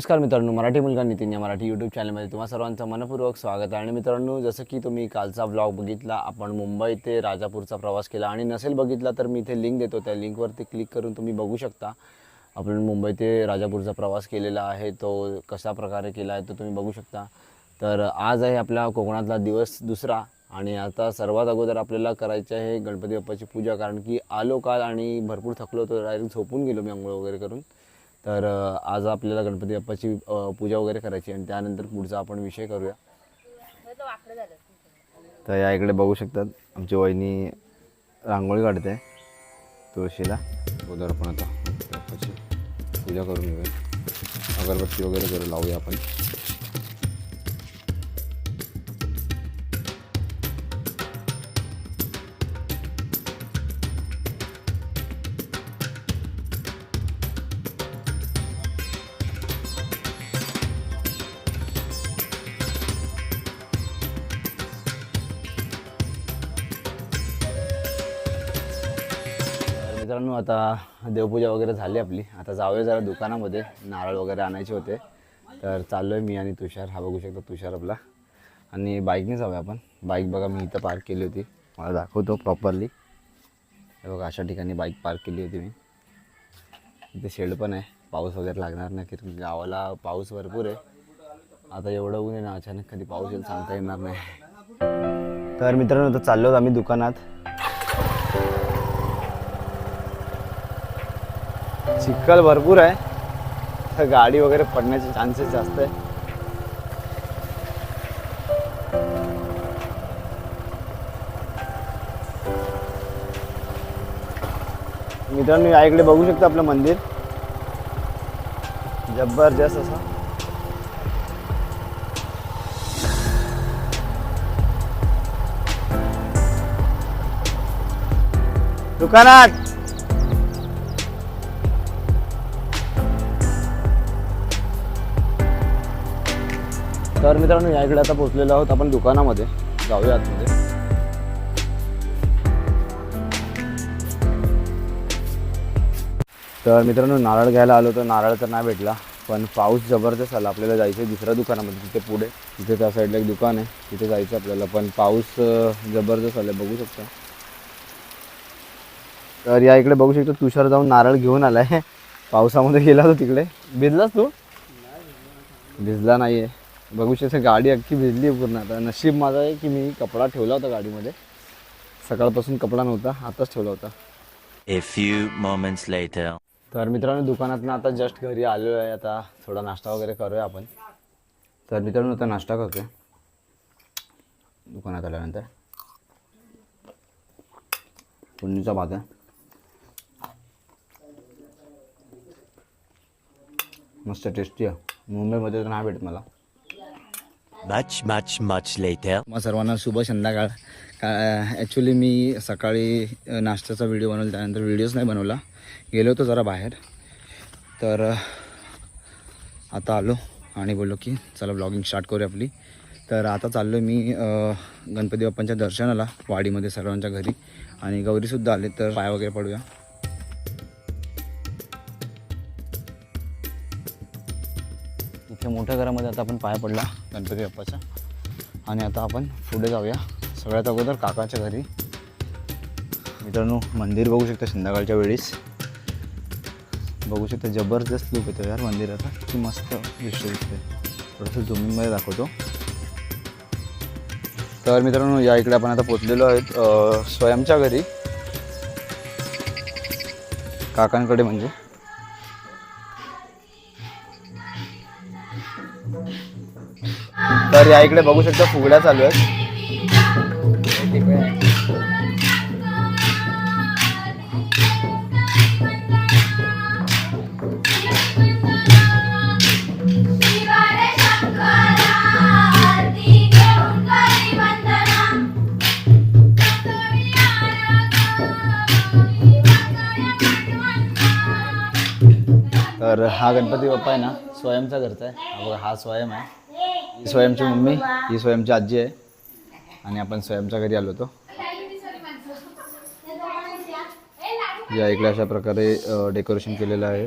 नमस्कार मित्रांनो मराठी मुलगा नितीन या मराठी यूट्यूब चॅनलमध्ये तुम्हा सर्वांचं मनपूर्वक स्वागत आहे. आणि मित्रांनो जसं की तुम्ही कालचा ब्लॉग बघितला आपण मुंबई ते राजापूरचा प्रवास केला आणि नसेल बघितला तर मी इथे लिंक देतो. त्या लिंकवरती क्लिक करून तुम्ही बघू शकता. आपण मुंबई ते राजापूरचा प्रवास केलेला आहे तो कशा प्रकारे केला आहे तो तुम्ही बघू शकता. तर आज आहे आपला कोकणातला दिवस दुसरा आणि आता सर्वात अगोदर आपल्याला करायचं आहे गणपती बाप्पाची पूजा कारण की आलो काल आणि भरपूर थकलो तो डायरेक्ट झोपून गेलो मी आंघोळ वगैरे करून. तर आज आपल्याला गणपती बाप्पाची पूजा वगैरे करायची आणि त्यानंतर पुढचा आपण विषय करूया. तर या इकडे बघू शकतात आमची वहिनी रांगोळी काढते तुळशीला. अगोदर आपण आता बाप्पाची पूजा करून घेऊया. अगरबत्ती वगैरे करू लावूया आपण. मित्रांनो आता देवपूजा वगैरे झाली आपली. आता जाऊया जरा दुकानामध्ये. नारळ वगैरे आणायचे होते. तर चाललो आहे मी आणि तुषार. हा बघू शकतो तुषार आपला. आणि बाईकने जाऊया आपण. बाईक बघा मी इथं पार्क केली होती. मला दाखवतो प्रॉपरली हे बघा अशा ठिकाणी बाईक पार्क केली होती मी. इथे शेड पण आहे. पाऊस वगैरे लागणार नाही की गावाला पाऊस भरपूर आहे. आता एवढं ऊन आहे ना अचानक कधी पाऊस येईल सांगता येणार नाही. तर मित्रांनो तर चाललो आम्ही दुकानात. चिखल भरपूर आहे. तर गाडी वगैरे पडण्याचे चान्सेस जास्त आहे. मित्रांनो या इकडे बघू शकता आपलं मंदिर. जबरदस्त असं. दुकानात! तर मित्रांनो या इकडे आता पोहोचलेलो आहोत आपण दुकानामध्ये. जाऊया आतमध्ये. तर मित्रांनो नारळ घ्यायला आलो तर नारळ तर नाही भेटला पण पाऊस जबरदस्त आला. आपल्याला जायचं आहे दुसऱ्या दुकानामध्ये तिथे पुढे. तिथे त्या साईडला एक दुकान आहे. तिथे जायचं आपल्याला पण पाऊस जबरदस्त आला बघू शकता. तर या इकडे बघू शकतो तुषार जाऊन नारळ घेऊन आलाय. पावसामध्ये गेला तो तिकडे. भिजलास तू? भिजला नाही आहे बघू शकता गाडी अख्खी भिजली आहे पूर्ण. आता नशीब माझं आहे की मी कपडा ठेवला होता गाडीमध्ये. सकाळपासून कपडा नव्हता आताच ठेवला होता. A few moments later. तर मित्रांनो दुकानातनं आता जस्ट घरी आलो आहे आता थोडा नाश्ता वगैरे करूया आपण. तर मित्रांनो आता नाश्ता करतोय. दुकानात आल्यानंतर. पुंडीचा भात आहे. मस्त टेस्टी आहे. मुंबईमध्ये तर नाही भेटत मला. मच मच मच लेटर मग सर्वांना शुभ संध्याकाळ. ॲक्च्युली मी सकाळी नाश्त्याचा व्हिडिओ बनवला त्यानंतर व्हिडिओच नाही बनवला. गेलो होतो जरा बाहेर. तर आता आलो आणि बोललो की चला ब्लॉगिंग स्टार्ट करूया आपली. तर आता चाललो आहे मी गणपती बाप्पांच्या दर्शनाला वाडीमध्ये सर्वांच्या घरी. आणि गौरीसुद्धा आले तर पाय वगैरे पडूया. इथे मोठ्या घरामध्ये आता आपण पाया पडला गणपती बाप्पाचा आणि आता आपण पुढे जाऊया. सगळ्यात अगोदर काकाच्या घरी. मित्रांनो मंदिर बघू शकता संध्याकाळच्या वेळेस. बघू शकता जबरदस्त लुक येतो यार मंदिराचा की मस्त दृश्य दिसते थोडंसं झुमिंगमध्ये दाखवतो. तर मित्रांनो या इकडे आपण आता पोचलेलो आहेत स्वयंच्या घरी. काकांकडे म्हणजे. तर या इकडे बघू शकता फुगड्या चालू आहेत. तर हा गणपती बाप्पा आहे ना स्वयंचा घरचा आहे. हा बघा हा स्वयं आहे. ही स्वयंची मम्मी ही स्वयंची आजी आहे. आणि आपण स्वयंच्या घरी आलो होतो. या इकडे अशा प्रकारे डेकोरेशन केलेलं आहे.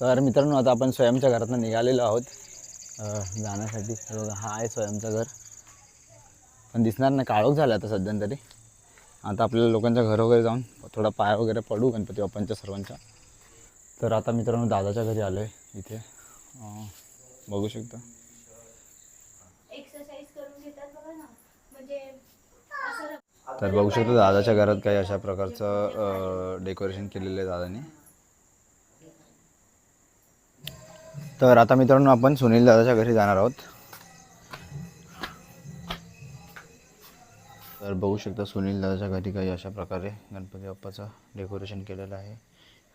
तर मित्रांनो आता आपण स्वयंच्या घरातनं निघालेलो आहोत. जाण्यासाठी. हे बघा हा आहे स्वयंचं घर. पण दिसणार नाही काळोख झाला आता सध्या तरी. आता आपल्याला लोकांच्या घर वगैरे जाऊन थोडा पाय वगैरे पडू गणपती बाप्पांच्या सर्वांच्या. तर आता मित्रांनो दादाच्या घरी आलो आहे इथे बघू शकता. म्हणजे तर बघू शकतो दादाच्या घरात काही अशा प्रकारचं डेकोरेशन केलेलं आहे दादाने. तर आता मित्रांनो आपण सुनील दादाच्या घरी जाणार आहोत. तर बघू शकता सुनील दादाच्या घरी काही अशा प्रकारे गणपती बाप्पाचं डेकोरेशन केलेलं आहे.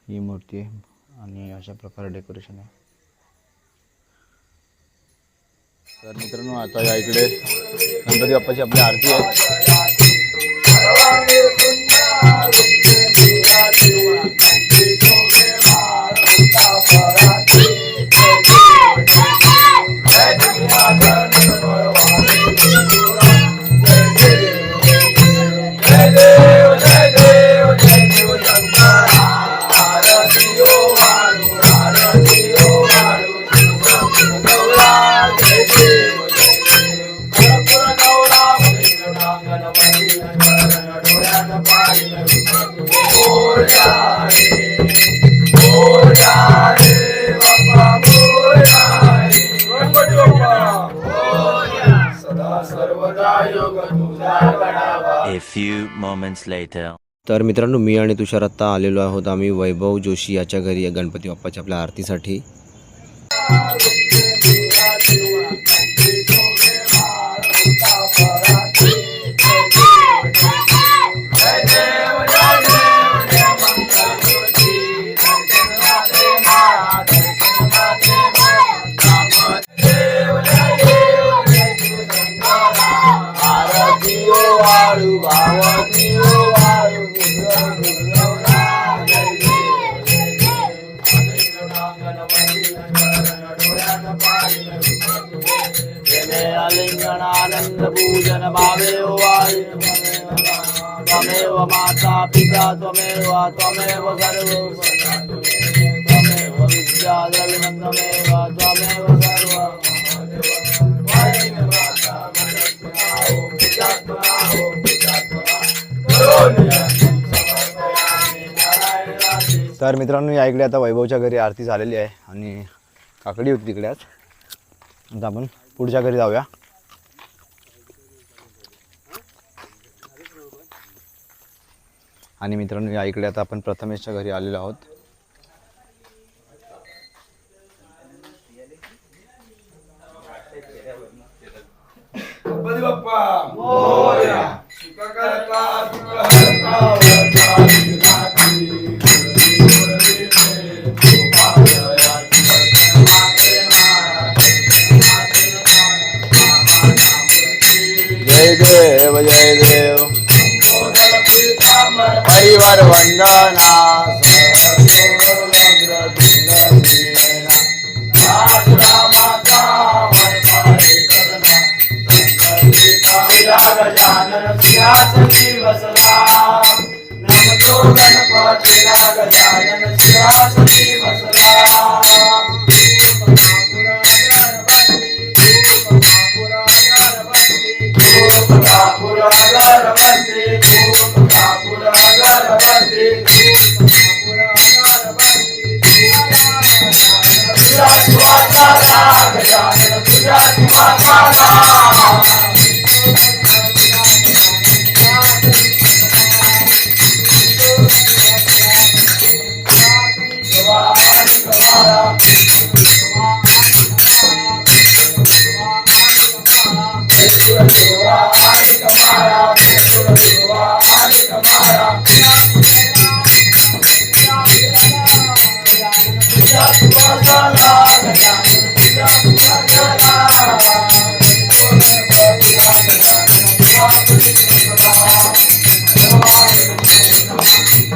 ही मूर्ती आहे आणि अशा प्रकारे डेकोरेशन आहे. तर मित्रांनो आता या इकडे गणपती बाप्पाची आपली आरती आहे. A few moments later. तर मित्रांनो मी आणि तुषार आत्ता आलेलो आहोत आम्ही वैभव जोशी याच्या घरी या गणपती बाप्पाच्या आपल्या आरतीसाठी पूजन भावे त्वमेव माता पिता त्वमेव त्वमेव त्वमेव त्वमेव सर्व तर मित्रांनो या इकडे आता वैभवच्या घरी आरती झालेली आहे आणि काकडी होती तिकडे आज. आता आपण पुढच्या घरी जाऊया. आणि मित्रांनो या इकडे आता आपण प्रथमेशच्या घरी आलेलो आहोत. परिवार वंदना गजानन सिंहासनी बसला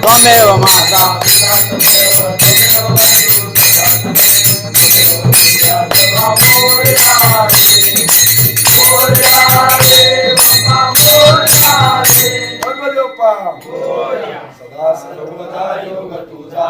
त्वमेव माता सदा सर्वदा योग तुझा